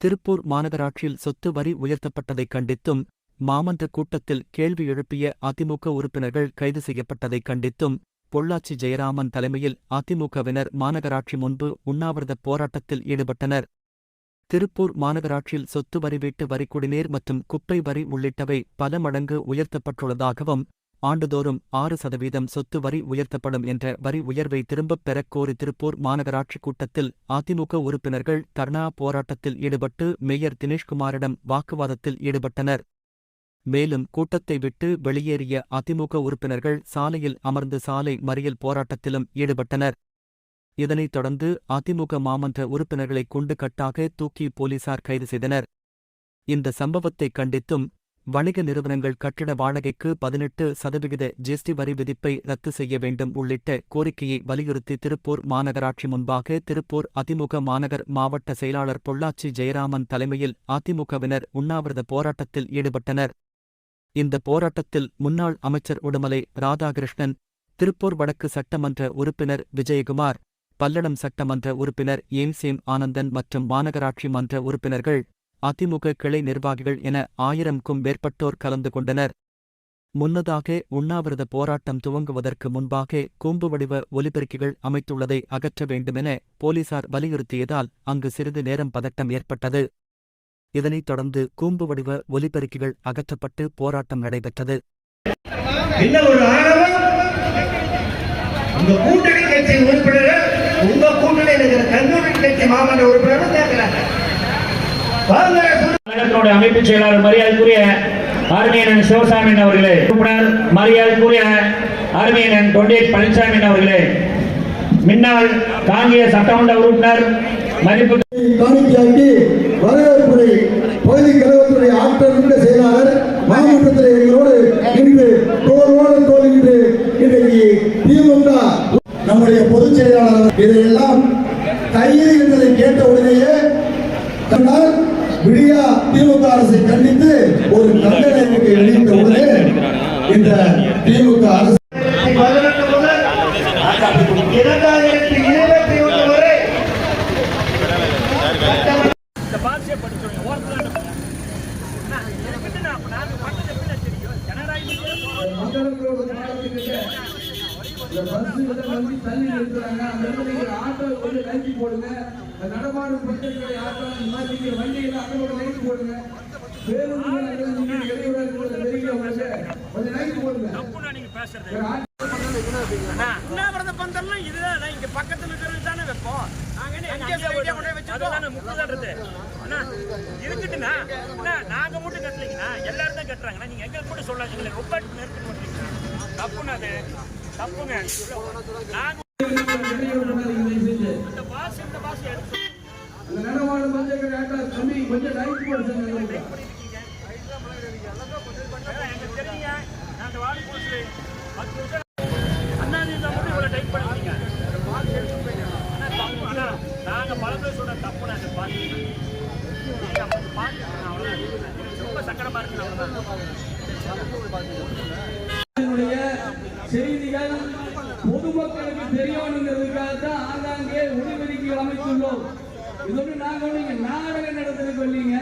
திருப்பூர் மாநகராட்சியில் சொத்து வரி உயர்த்தப்பட்டதைக் கண்டித்தும் மாமன்ற கூட்டத்தில் கேள்வி எழுப்பிய அதிமுக உறுப்பினர்கள் கைது செய்யப்பட்டதைக் கண்டித்தும் பொள்ளாச்சி ஜெயராமன் தலைமையில் அதிமுகவினர் மாநகராட்சி முன்பு உண்ணாவிரதப் போராட்டத்தில் ஈடுபட்டனர். திருப்பூர் மாநகராட்சியில் சொத்து வரி வீட்டு வரி குடிநீர் மற்றும் குப்பை வரி உள்ளிட்டவை பல மடங்கு உயர்த்தப்பட்டுள்ளதாகவும் ஆண்டுதோறும் ஆறு சதவீதம் சொத்து வரி உயர்த்தப்படும் என்ற வரி உயர்வை திரும்பப் பெறக் கோரி திருப்பூர் மாநகராட்சி கூட்டத்தில் அதிமுக உறுப்பினர்கள் தர்ணா போராட்டத்தில் ஈடுபட்டு மேயர் தினேஷ்குமாரிடம் வாக்குவாதத்தில் ஈடுபட்டனர். மேலும் கூட்டத்தை விட்டு வெளியேறிய அதிமுக உறுப்பினர்கள் சாலையில் அமர்ந்து சாலை மறியல் போராட்டத்திலும் ஈடுபட்டனர். இதனைத் தொடர்ந்து அதிமுக மாமன்ற உறுப்பினர்களை குண்டு கட்டாக தூக்கி போலீசார் கைது செய்தனர். இந்த சம்பவத்தை கண்டித்தும் வணிக நிறுவனங்கள் கட்டிட வாடகைக்கு பதினெட்டு சதவிகித ஜிஎஸ்டி வரி விதிப்பை ரத்து செய்ய வேண்டும் உள்ளிட்ட கோரிக்கையை வலியுறுத்தி திருப்பூர் மாநகராட்சி முன்பாக திருப்பூர் அதிமுக மாநகர் மாவட்ட செயலாளர் பொள்ளாச்சி ஜெயராமன் தலைமையில் அதிமுகவினர் உண்ணாவிரத போராட்டத்தில் ஈடுபட்டனர். இந்த போராட்டத்தில் முன்னாள் அமைச்சர் உடுமலை ராதாகிருஷ்ணன் திருப்பூர் வடக்கு சட்டமன்ற உறுப்பினர் விஜயகுமார் பல்லடம் சட்டமன்ற உறுப்பினர் ஏம்சேம் ஆனந்தன் மற்றும் மாநகராட்சி மன்ற உறுப்பினர்கள் அதிமுக கிளை நிர்வாகிகள் என ஆயிரம்க்கும் மேற்பட்டோர் கலந்து கொண்டனர். முன்னதாக உண்ணாவிரத போராட்டம் துவங்குவதற்கு முன்பாக கூம்பு வடிவ ஒலிபெருக்கிகள் அமைத்துள்ளதை அகற்ற வேண்டுமென போலீசார் வலியுறுத்தியதால் அங்கு சிறிது நேரம் பதட்டம் ஏற்பட்டது. இதனைத் தொடர்ந்து கூம்பு வடிவ ஒலிபெருக்கிகள் அகற்றப்பட்டு போராட்டம் நடைபெற்றது. கூட்டணி கட்சி உறுப்பினர் உங்க கூட்டணி கட்சி மாமன்ற உறுப்பினர்கள் கேட்கிறாங்க கழகத்தினுடைய அமைப்பு செயலாளர் மரியாதைக்குரிய அருமையனன் சிவசாமி அவர்களே உறுப்பினர் மரியாதைக்குரிய அருமையனன் தொண்டே பழனிசாமி அவர்களே முன்னாள் காங்கிய சட்டமன்ற உறுப்பினர் மதிப்பு காணிக்கையாக்கி வரவேற்புரை பகுதி கழகத்துடைய ஆற்றல் மிக்க செயலாளர் மாவட்டத்தில் எங்களோடு இன்று தோளோடு தோல் இன்று இன்றைக்கு திமுக நம்முடைய பொதுச் செயலாளர் இதையெல்லாம் கையில் என்பதை கேட்ட உடனேயே தன்னால் விடியா திமுக அரசை கண்டித்து ஒரு கண்டன அறிக்கை வெளியிட்ட உடனே இந்த திமுக அரசு பதினெட்டு இந்த பஸ் இதை வந்து தள்ளி நிறுத்துறாங்க. அந்த இடத்துல நீங்க ஆட்டோ வந்து லைட் போடுங்க. நடமாடும் பக்கத்துல ஆட்டோ இந்த மாதிரி நீங்க வண்டியில அதோட லைட் போடுங்க. அதெல்லாம் நீங்க இடையூறா இருக்கிறது உங்களுக்கு கொஞ்சம் லைட் போடுங்க. பந்தல்லாம் இதுதான். இங்க பக்கத்துல இருக்கிறது தானே வைப்போம் இருக்கட்டுண்ணா மட்டும் கட்டலைங்கண்ணா. எல்லாரும் தான் கட்டுறாங்கண்ணா. நீங்க எங்களுக்கு மட்டும் சொல்லாதீங்களே ரொம்ப நெருக்கி பண்றீங்க தப்புண்ணா அது. நாங்க பாஸ் அந்த அண்ணா அண்ணா பல பேர் சொல்ற ரொம்ப சங்கடமா இருக்கு அவ்வளவுதான். பொதுமக்களுக்கு தெரியணுங்கிறதுக்காக தான் ஆங்காங்கே ஒளிபெருக்கி அமைத்துள்ளோம் இதோடு நாங்கள் நாடகம் நடத்துறதுக்கு இல்லைங்க